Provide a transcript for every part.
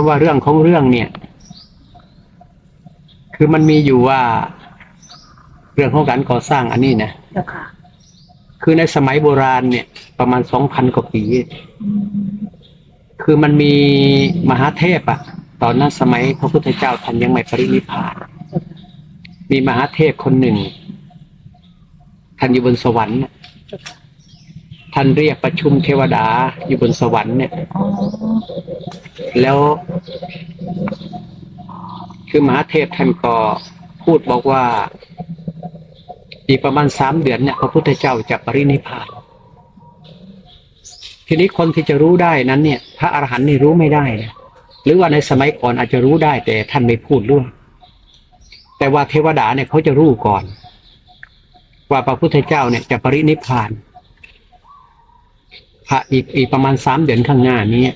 ำว่าเรื่องของเรื่องเนี่ย คือมันมีอยู่ว่า เรื่องของการก่อสร้างอันนี้นะเจ้าค่ะคือในสมัยโบราณเนี่ย ประมาณสองพันกว่าปีคือมันมีมหาเทพอะตอนนั้นสมัยพระพุทธเจ้าท่านยังไม่ปรินิพพาน มีมหาเทพคนหนึ่งท่านอยู่บนสวรรค์น่ะเจ้าค่ะ ท่านเรียกประชุมเทวดาอยู่บนสวรรค์เนี่ย แล้ว คือมหาเทพท่านก็พูดบอกว่า อีกประมาณสามเดือนเนี่ยพระพุทธเจ้าจะปรินิพพานทีนี้คนที่จะรู้ได้นั้นเนี่ย พระอรหันต์นี่รู้ไม่ได้นะหรือว่าในสมัยก่อนอาจจะรู้ได้ แต่ท่านไม่พูดด้วยแต่ว่าเทวดาเนี่ยเขาจะรู้ก่อน ว่าพระพุทธเจ้าเนี่ยจะปรินิพพาน พระอีกอีกประมาณสามเดือนข้างหน้านี้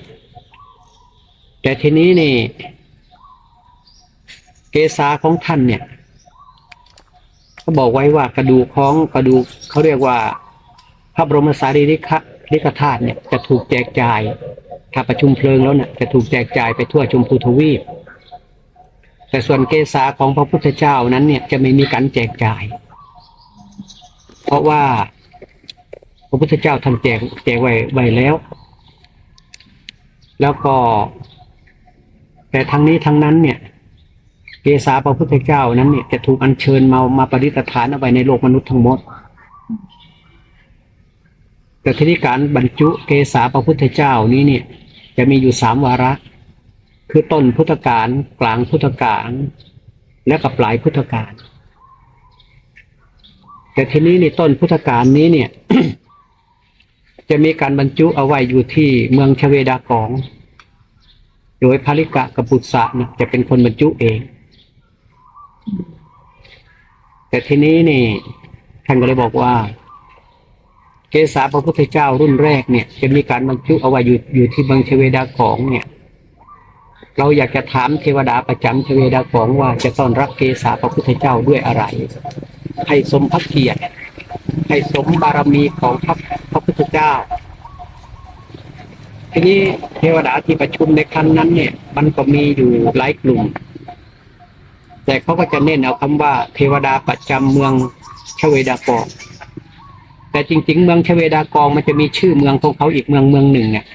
แต่ทีนี้นี่ เกษาของท่านเนี่ยเขาบอกไว้ว่ากระดูกของกระดูกเขาเรียกว่า พระบรมสารีริกะริกธาตุเนี่ยจะถูกแจกจ่าย ถ้าประชุมเพลิงแล้วเนี่ยจะถูกแจกจ่ายไปทั่วชมพูทวีป แต่ส่วนเกษาของพระพุทธเจ้านั้นเนี่ยจะไม่มีการแจกจ่าย เพราะว่า พระพุทธเจ้าท่านแจกแจกไว้ไว้แล้ว แล้วก็ แต่ทั้งนี้ทั้งนั้นเนี่ยเกษาพระพุทธเจ้านั้นเนี่ยจะถูกอัญเชิญมามาประดิษฐานเอาไว้ในโลกมนุษย์ทั้งหมด แต่ทีนี้การบรรจุเกษาพระพุทธเจ้านี้เนี่ย จะมีอยู่สามวาระ คือต้นพุทธกาลกลางพุทธกาลและกับปลายพุทธกาลแต่ทีนี้ในต้นพุทธกาลนี้เนี่ย จะมีการบรรจุเอาไว้อยู่ที่เมืองชเวดากอง โดยภริกะกับปุตสะเนี่ยจะเป็นคนบรรจุเอง แต่ทีนี้นี่ท่านก็เลยบอกว่า เกษาพระพุทธเจ้ารุ่นแรกเนี่ย จะมีการบรรจุเอาไว้อยู่อยู่ที่เมืองชเวดากองเนี่ย เราอยากจะถามเทวดาประจำชเวดากองว่าจะต้อนรับเกษาพระพุทธเจ้าด้วยอะไรให้สมพระเกียรติให้สมบารมีของพระพ ระพุทธเจ้า ทีนี้เทวดาที่ประชุมในครั้งนั้น เนี่ย มันก็มีอยู่หลายกลุ่ม แต่เขาก็จะเน้นเอาคำว่า เทวดาประจำเมืองชเวดากองแต่จริง ๆ เมืองชเวดากองมันจะมีชื่อเมืองของเขาอีกเมืองเมืองหนึ่งเนี่ย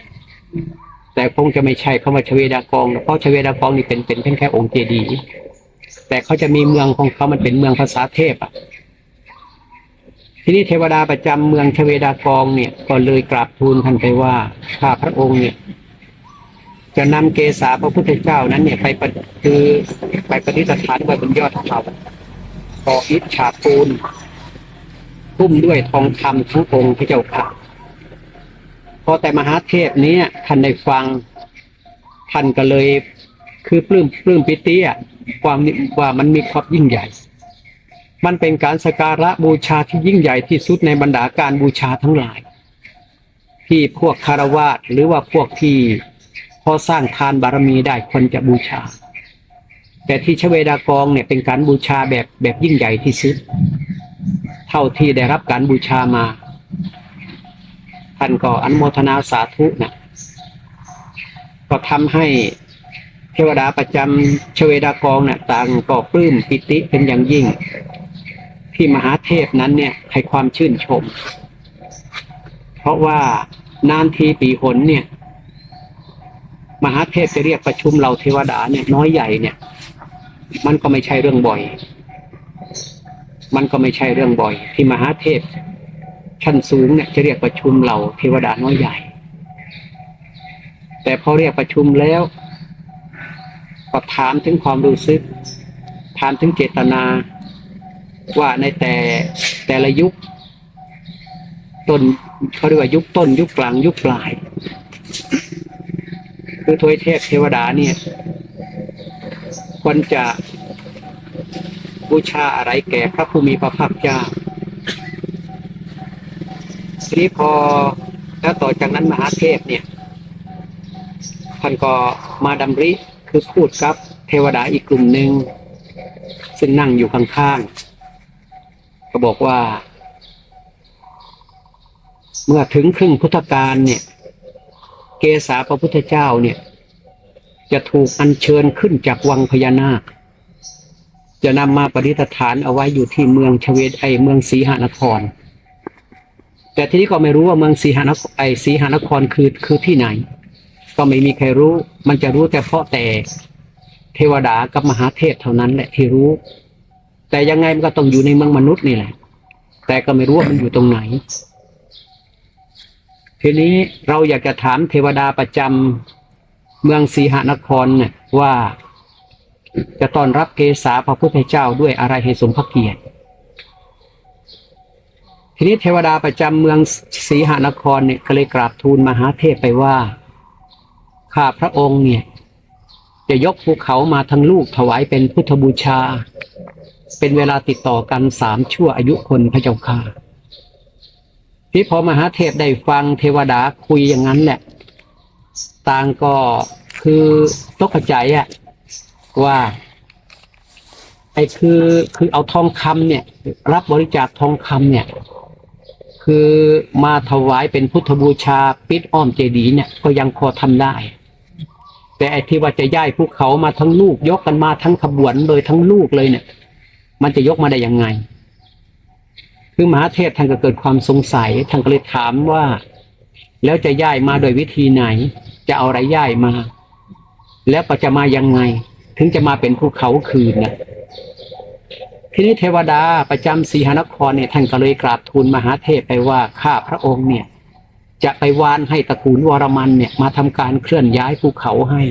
แต่คงจะไม่ใช่คำว่าชเวดากองเพราะชเวดากองนี่เป็นเป็นเพียงแค่องค์เจดีย์แต่เขาจะมีเมืองของเขามันเป็นเมืองภาษาเทพอะ ทีนี้เทวดาประจำเมืองชเวดากองเนี่ย ก็เลยกราบทูลท่านไปว่าข้าพระองค์เนี่ย จะนำเกษาพระพุทธเจ้านั้นเนี่ยไปประคือไปประดิษฐานไว้บนยอดเขาก่ออิฐฉาบปูนทุ่มด้วยทองคำทั้งองค์พระเจ้าค่ะพอแต่มหาเทพนี้ท่านได้ฟังท่านก็เลยคือปลื้มปลื้มปิติอะความว่ามันมีความยิ่งใหญ่ มันเป็นการสการะบูชาที่ยิ่งใหญ่ที่สุดในบรรดาการบูชาทั้งหลาย ที่พวกคารวาสหรือว่าพวกที่พอสร้างทานบารมีได้คนจะบูชา แต่ที่ชเวดากองเนี่ยเป็นการบูชาแบบแบบยิ่งใหญ่ที่สุดเท่าที่ได้รับการบูชามาท่านก็อนโมทนาสาธุนะก็ทำให้เทวดาประจำชเวดากองเนี่ยต่างก็ปลื้มปิติเป็นอย่างยิ่ง ที่มหาเทพนั้นเนี่ยให้ความชื่นชม เพราะว่านานทีปีหนเนี่ย มหาเทพจะเรียกประชุมเหล่าเทวดาเนี่ยน้อยใหญ่เนี่ย มันก็ไม่ใช่เรื่องบ่อย มันก็ไม่ใช่เรื่องบ่อย ที่มหาเทพ ชั้นสูงเนี่ยจะเรียกประชุมเหล่าเทวดาน้อยใหญ่ แต่พอเรียกประชุมแล้วก็ถามถึงความรู้สึกถามถึงเจตนา ว่าในแต่แต่ละยุคต้นเขาเรียกว่ายุคต้น ยุคกลางยุคปลาย คือทวยเทพเทวดาเนี่ยควรจะบูชาอะไรแก่พระผู้มีพระภาคเจ้าทีนี้พอแล้วต่อจากนั้นมหาเทพเนี่ยท่านก็มาดำริคือพูดกับเทวดาอีกกลุ่มหนึ่งซึ่งนั่งอยู่ข้างๆ ก็บอกว่า เมื่อถึงครึ่งพุทธกาลเนี่ย เกษาพระพุทธเจ้าเนี่ย จะถูกอัญเชิญขึ้นจากวังพญานาค จะนำมาประดิษฐานเอาไว้อยู่ที่เมืองชเวดไอเมืองศรีหานคร แต่ทีนี้ก็ไม่รู้ว่าเมืองศรีหานครไอศรีหานครคือคือที่ไหน ก็ไม่มีใครรู้ มันจะรู้แต่เพราะแต่เทวดากับมหาเทพเท่านั้นแหละที่รู้ แต่ยังไงมันก็ต้องอยู่ในเมืองมนุษย์นี่แหละ แต่ก็ไม่รู้ว่ามันอยู่ตรงไหน ทีนี้เราอยากจะถามเทวดาประจำเมืองสีหนครเนี่ยว่าจะต้อนรับเกษาพระพุทธเจ้าด้วยอะไรให้สมพระเกียรติ ทีนี้เทวดาประจำเมืองสีหนครเนี่ยก็เลยกราบทูลมหาเทพไปว่าข้าพระองค์เนี่ย จะยกภูเขามาทั้งลูกถวายเป็นพุทธบูชา เป็นเวลาติดต่อกันสามชั่วอายุคนพระเจ้าค่ะที่พอมหาเทพได้ฟังเทวดาคุยอย่างนั้นแหละต่างก็คือตกใจอะว่าไอ้คือคือเอาทองคำเนี่ย รับบริจาคทองคำเนี่ย คือมาถวายเป็นพุทธบูชาปิดอ้อมเจดีย์เนี่ยก็ยังพอทำได้ แต่ไอ้ที่ว่าจะย้ายภูเขามาทั้งลูกยกกันมาทั้งขบวนเลยทั้งลูกเลยเนี่ย มันจะยกมาได้ยังไง คือมหาเทพท่านก็เกิดความสงสัยท่านก็เลยถามว่า แล้วจะย้ายมาโดยวิธีไหน จะเอาอะไรย้ายมา แล้วก็จะมายังไง ถึงจะมาเป็นภูเขาคืนนะทีนี้เทวดาประจำสีหนครเนี่ยท่านก็เลยกราบทูลมหาเทพไปว่าข้าพระองค์เนี่ย จะไปวานให้ตระกูลวรมันเนี่ยมาทำการเคลื่อนย้ายภูเขาให้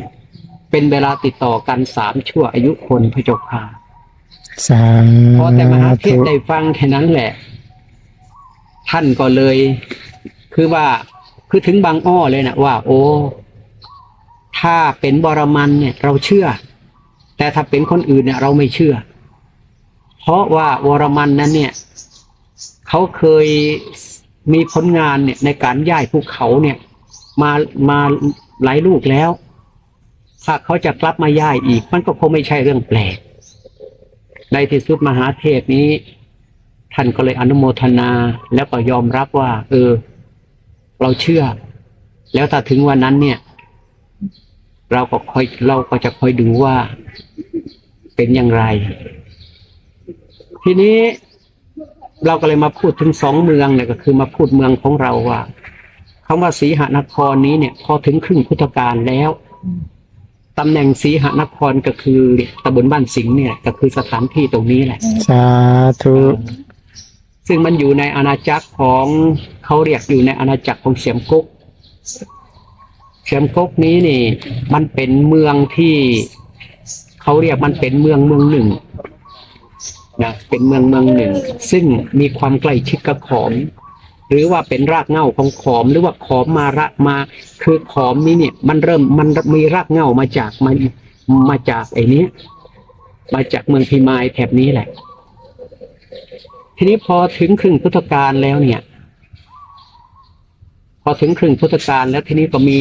เป็นเวลาติดต่อกันสามชั่วอายุคนพระเจ้าค่ะ สาพอแต่มหาเทพได้ฟังแค่นั้นแหละ ท่านก็เลย คือว่าคือถึงบางอ้อเลยนะว่า โอ้ ถ้าเป็นบรมันเนี่ย เราเชื่อ แต่ถ้าเป็นคนอื่นเนี่ย เราไม่เชื่อ เพราะว่าวรมันนั้นเนี่ยเขาเคยมีผลงานเนี่ย ในการย้ายภูเขาเนี่ย มามาหลายลูกแล้ว ถ้าเขาจะกลับมาย้ายอีก มันก็คงไม่ใช่เรื่องแปลก ในที่สุดมหาเทพนี้ ท่านก็เลยอนุโมทนาแล้วก็ยอมรับว่า เออ เราเชื่อ แล้วถ้าถึงวันนั้นเนี่ย เราก็คอยเราก็จะคอยดูว่าเป็นอย่างไร ทีนี้เราก็เลยมาพูดถึงสองเมืองเนี่ยก็คือมาพูดเมืองของเราว่าคำว่าสีหนครนี้เนี่ย พอถึงครึ่งพุทธกาลแล้ว ตำแหน่งสีหนครก็คือตำบลบ้านสิงห์เนี่ย ก็คือสถานที่ตรงนี้แหละ สาธุ ซึ่งมันอยู่ในอาณาจักรของเขาเรียกอยู่ในอาณาจักรของเสียมกุกเสียมกุกนี้นี่ มันเป็นเมืองที่เขาเรียกมันเป็นเมืองเมืองหนึ่งนะเป็นเมืองเมืองหนึ่ง ซึ่งมีความใกล้ชิดกับขอม หรือว่าเป็นรากเง้าของขอม หรือว่าขอมมาระมา คือขอมนี้เนี่ย มันเริ่มมันมีรากเง้ามาจากมันมาจากไอ้นี้มาจากเมืองพิมายแถบนี้แหละ ทีนี้พอถึงครึ่งพุทธกาลแล้วเนี่ย พอถึงครึ่งพุทธกาลแล้วทีนี้ก็มี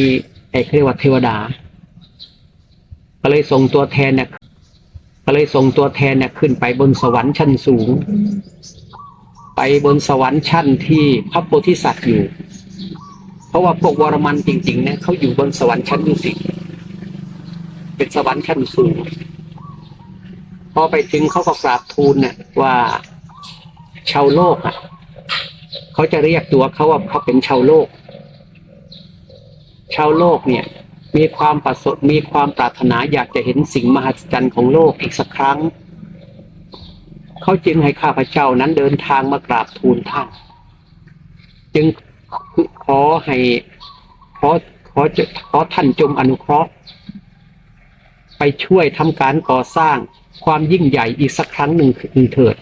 ไอ้เขาเรียกว่าเทวดา ก็เลยส่งตัวแทนเนี่ยก็เลยส่งตัวแทนเนี่ยขึ้นไปบนสวรรค์ชั้นสูง ไปบนสวรรค์ชั้นที่พระโพธิสัตว์อยู่ เพราะว่าพวกวรมันจริงๆเนี่ยเขาอยู่บนสวรรค์ชั้นดุสิตเป็นสวรรค์ชั้นสูงพอไปถึงเขาก็กราบทูลเนี่ยว่าชาวโลกอะเขาจะเรียกตัวเขาว่าเขาเป็นชาวโลก ชาวโลกเนี่ย มีความประสบมีความปรารถนาอยากจะเห็นสิ่งมหัศจรรย์ของโลกอีกสักครั้ง เขาจึงให้ข้าพเจ้านั้นเดินทางมากราบทูลท่าน จึงขอให้ขอขอจะขอท่านจงอนุเคราะห์ ไปช่วยทำการก่อสร้างความยิ่งใหญ่อีกสักครั้งหนึ่งเถิด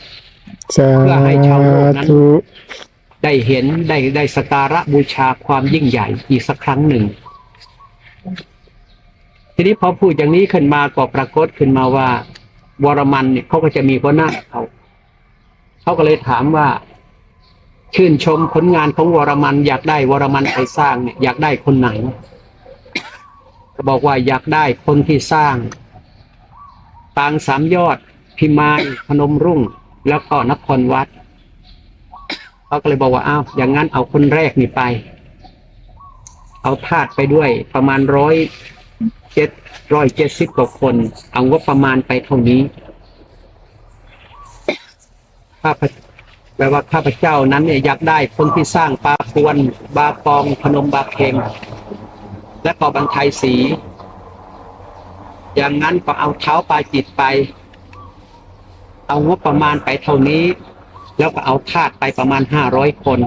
สาเพื่อให้ชาวโลกนั้นธุได้เห็นได้ได้สกการะบูชาความยิ่งใหญ่อีกสักครั้งหนึ่ง ทีนี้พอพูดอย่างนี้ขึ้นมาก็ปรากฏขึ้นมาว่า วรมันเนี่ยเขาก็จะมีหัวหน้าเขาเขาก็เลยถามว่า ชื่นชมผลงานของวรมัน อยากได้วรมันไปสร้างเนี่ยอยากได้คนไหนก็บอกว่าอยากได้คนที่สร้าง ปางสามยอด พิมายพนมรุ่ง แล้วก็นครวัดเขาก็เลยบอกว่าอ้าวอย่างนั้นเอาคนแรกนี่ไป เอาทาสไปด้วยประมาณร้อยเจ็ด ร้อยเจ็ดสิบกว่าคน เอางบประมาณไปเท่านี้ข้าพแปลว่าข้าพเจ้านั้นเนี่ยอยากได้คนที่สร้างปลาควนบาปองพนมบาเค็งและก็บันไทยสี อย่างนั้นก็เอาเท้าปลาจิตไป เอางบประมาณไปเท่านี้ แล้วก็เอาทาสไปประมาณห้าร้อยคน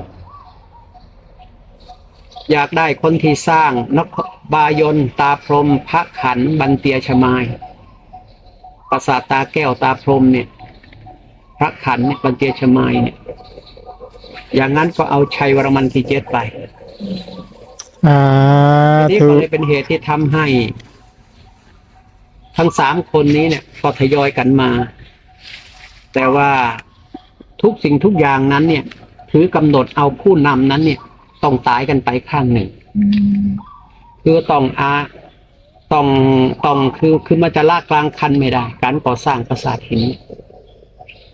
อยากได้คนที่สร้างนก บายนตาพรหมพระขันธ์บันเตียชมายปราสาทตาแก้วตาพรหมเนี่ย พระขันธ์เนี่ยบันเตียชมายเนี่ย อย่างนั้นก็เอาชัยวรมันที่เจ็ดไปสานี่ธุก็เลยเป็นเหตุที่ทำให้ ทั้งสามคนนี้เนี่ยก็ทยอยกันมา แต่ว่าทุกสิ่งทุกอย่างนั้นเนี่ย ถือกำหนดเอาผู้นำนั้นเนี่ย ต้องตายกันไปข้างหนึ่ง คือต้องอาต้องต้องคือคือมันจะละกกลางคันไม่ได้ การก่อสร้างปราสาทหิน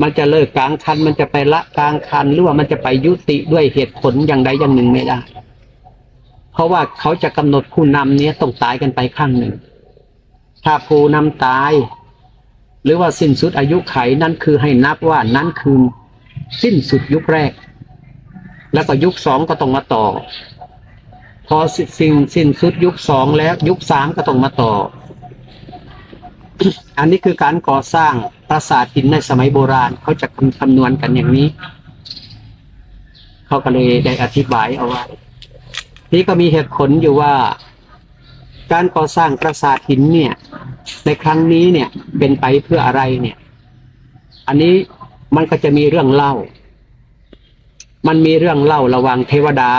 มันจะเลิกกลางคัน มันจะไปละกลางคัน หรือว่ามันจะไปยุติด้วยเหตุผลอย่างใดอย่างหนึ่งไม่ได้ เพราะว่าเขาจะกำหนดผู้นำเนี้ยต้องตายกันไปข้างหนึ่ง ถ้าผู้นำตาย หรือว่าสิ้นสุดอายุไขนั่นคือให้นับว่านั้นคือสิ้นสุดยุคแรก แล้วก็ยุคสองก็ต้องมาต่อ อสิ้นสิ้นสิ้นสุดยุคสองแล้วยุคสามก็ต้องมาต่อ อันนี้คือการก่อสร้างปราสาทหินในสมัยโบราณเขาจะคำคำนวณกันอย่างนี้ เขาก็เลยได้อธิบายเอาไว้นี่ก็มีเหตุผลอยู่ว่า การก่อสร้างปราสาทหินเนี่ย ในครั้งนี้เนี่ยเป็นไปเพื่ออะไรเนี่ย อันนี้มันก็จะมีเรื่องเล่า มันมีเรื่องเล่าระว่างเทวดา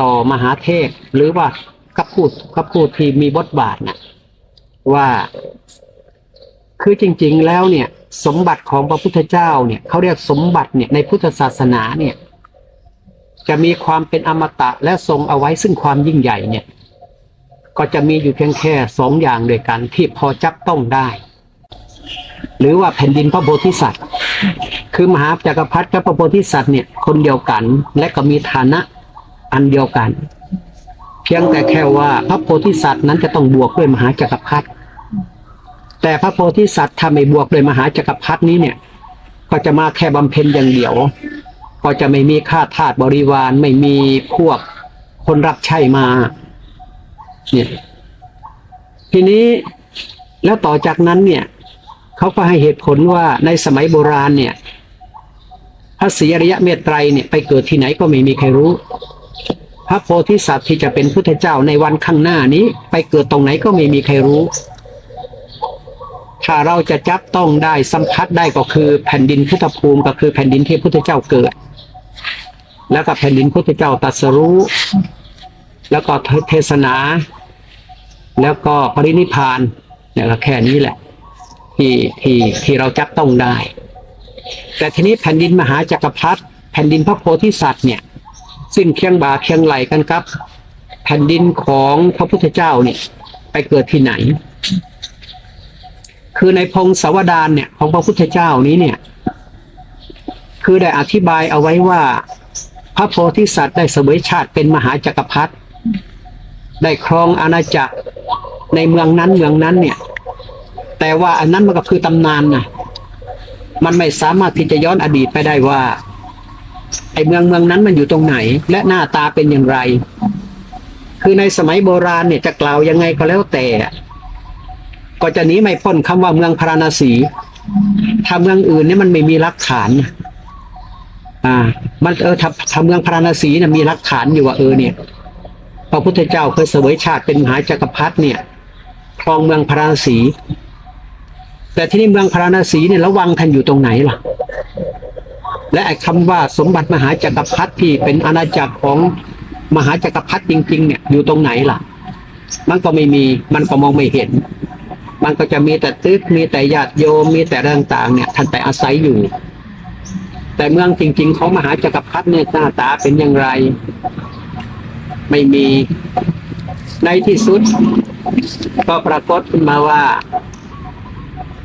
ต่อมหาเทพหรือว่ากับพูดกับพูดที่มีบทบาทนะว่าคือจริง ๆ แล้วเนี่ย สมบัติของพระพุทธเจ้าเนี่ยเขาเรียกสมบัติเนี่ยในพุทธศาสนาเนี่ย จะมีความเป็นอมตะและทรงเอาไว้ซึ่งความยิ่งใหญ่เนี่ย ก็จะมีอยู่เพียงแค่สองอย่างด้วยกันที่พอจับต้องได้ หรือว่าแผ่นดินพระโพธิสัตว์ คือมหาจักรพรรดิกับพระโพธิสัตว์เนี่ยคนเดียวกันและก็มีฐานะ อันเดียวกัน เพียงแต่แค่ว่าพระโพธิสัตว์นั้นจะต้องบวกด้วยมหาจักรพรรดิแต่พระโพธิสัตว์ถ้าไม่บวกด้วยมหาจักรพรรดินี้เนี่ย ก็จะมาแค่บำเพ็ญอย่างเดียว ก็จะไม่มีข้าทาสบริวารไม่มีพวกคนรับใช้มาเนี่ยทีนี้แล้วต่อจากนั้นเนี่ยเขาก็ให้เหตุผลว่าในสมัยโบราณเนี่ยพระศรีอริยะเมตไตรเนี่ยไปเกิดที่ไหนก็ไม่มีใครรู้ ระโพธิสัตว์ที่จะเป็นพุทธเจ้าในวันข้างหน้านี้ ไปเกิดตรงไหนก็ไม่มีใครรู้ ถ้าเราจะจับต้องได้สัมผัสได้ก็คือแผ่นดินพุทธภูมิก็คือแผ่นดินที่พุทธเจ้าเกิด แล้วก็แผ่นดินพุทธเจ้าตรัสรู้ แล้วก็เทศนา แล้วก็ปรินิพพานเนี่ยก็แค่นี้แหละ ที่ที่ที่เราจับต้องได้ แต่ทีนี้แผ่นดินมหาจักรพรรดิแผ่นดินพระโพธิสัตว์เนี่ย ซึ่งเคียงบ่าเคียงไหลกันครับ แผ่นดินของพระพุทธเจ้าเนี่ย ไปเกิดที่ไหน คือในพงศาวดารเนี่ย ของพระพุทธเจ้านี้เนี่ย คือได้อธิบายเอาไว้ว่า พระโพธิสัตว์ได้เสวยชาติเป็นมหาจักรพรรดิได้ครองอาณาจักรในเมืองนั้นเมืองนั้นเนี่ย แต่ว่าอันนั้นมันก็คือตำนานนะมันไม่สามารถที่จะย้อนอดีตไปได้ว่า ไอเมืองเมืองนั้นมันอยู่ตรงไหน และหน้าตาเป็นอย่างไร คือในสมัยโบราณเนี่ยจะกล่าวยังไงก็แล้วแต่ ก็จะหนีไม่พ้นคำว่าเมืองพาราณสีถ้าเมืองอื่นเนี่ยมันไม่มีหลักฐานอ่า มันเออถ้าถ้าเมืองพาราณสีเนี่ยมีหลักฐานอยู่ว่าเออเนี่ยพระพุทธเจ้าเคยเสวยชาติเป็นมหาจักรพรรดิเนี่ยครองเมืองพาราณสี แต่ที่นี่เมืองพาราณสีเนี่ยระวังท่านอยู่ตรงไหนล่ะ และไอ้คำว่าสมบัติมหาจักรพรรดิที่เป็นอาณาจักรของมหาจักรพรรดิจริง ๆ เนี่ยอยู่ตรงไหนล่ะ มันก็ไม่มีมันก็มองไม่เห็น มันก็จะมีแต่ตึกมีแต่ญาติโยมมีแต่เรื่องต่างๆ เนี่ยท่านไปอาศัยอยู่ แต่เมืองจริง ๆ ของมหาจักรพรรดิเนี่ยหน้าตาเป็นอย่างไร ไม่มีในที่สุด ก็ปรากฏขึ้นมาว่า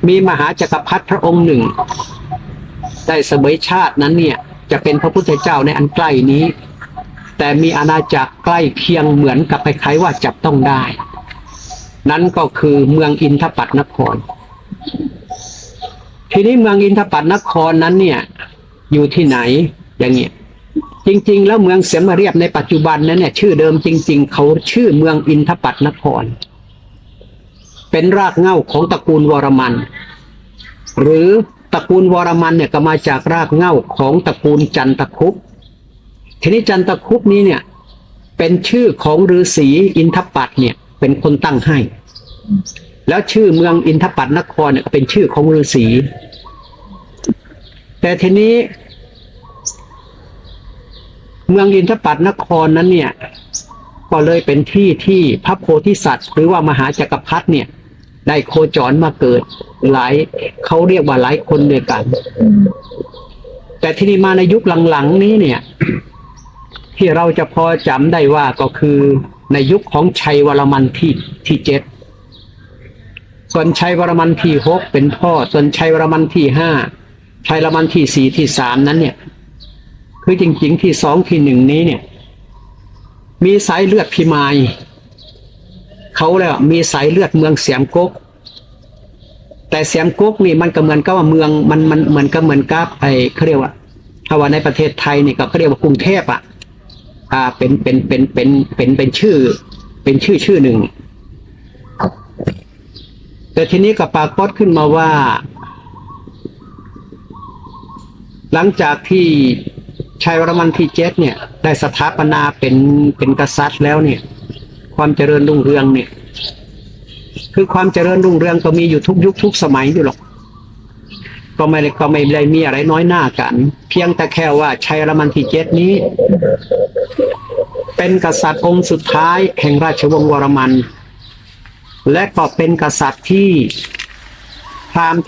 มีมหาจักรพรรดิพระองค์หนึ่ง ได้เสมยชาตินั้นเนี่ย จะเป็นพระพุทธเจ้าในอันใกล้นี้ แต่มีอาณาจักรใกล้เคียงเหมือนกับคล้ายๆว่าจับต้องได้ นั่นก็คือเมืองอินทปัตนคร ทีนี้เมืองอินทปัตนครนั้นเนี่ย อยู่ที่ไหนอย่างเงี้ยจริง ๆ แล้วเมืองเสมาเรียบในปัจจุบันนั้นเนี่ย ชื่อเดิมจริง ๆ เขาชื่อเมืองอินทปัตนคร เป็นรากเหง้าของตระกูลวรมัน หรือ ตระกูลวรมันเนี่ยก็มาจากรากเหง้าของตระกูลจันทคุปทีนี้จันทคุปนี้เนี่ย เป็นชื่อของฤาษีอินทปัตเนี่ย เป็นคนตั้งให้ แล้วชื่อเมืองอินทปัตนครเนี่ยก็เป็นชื่อของฤาษีแต่ทีนี้ เมืองอินทปัตนครนั้นเนี่ย ก็เลยเป็นที่ที่พระโพธิสัตว์ หรือว่ามหาจักรพรรดิเนี่ย ได้โคจรมาเกิด หลายเขาเรียกว่าหลายคนด้วยกัน แต่ที่นี่มาในยุคหลังๆนี้เนี่ย ที่เราจะพอจำได้ว่าก็คือในยุคของชัยวรมันที่ที่เจ็ดส่วนชัยวรมันที่หกเป็นพ่อ ส่วนชัยวรมันที่ห้าชัยวรมันที่สี่ที่สามนั้นเนี่ย คือจริงๆที่สองที่หนึ่งนี้เนี่ย มีสายเลือดพิมาย เขาแล้วามีสายเลือดเมืองเสียมกก แต่เสียมกกนี่มันก็เหมือนกับว่าเมืองมันมันเหมือนกับเหมือนกับไอ้เขาเรียกว่าถ้าว่าในประเทศไทยนี่ก็เขาเรียกว่ากรุงเทพอะอ่าเป็นเป็นเป็นเป็นเป็นเป็นชื่อ เป็นชื่อชื่อหนึ่งแต่ทีนี้ก็ปรากฏขึ้นมาว่า หลังจากที่ชัยวรมันที่เจ็ดเนี่ย ได้สถาปนาเป็นเป็นกษัตริย์แล้วเนี่ย ความเจริญรุ่งเรืองเนี่ย คือความเจริญรุ่งเรืองก็มีอยู่ทุกยุคทุกสมัยอยู่หรอกก็ไม่ก็ไม่ได้มีอะไรน้อยหน้ากัน เพียงแต่แค่ว่าชัยรมันที่เจ็ดนี้ เป็นกษัตริย์องค์สุดท้ายแห่งราชวงศ์วรมัน และก็เป็นกษัตริย์ที่พราหมณ์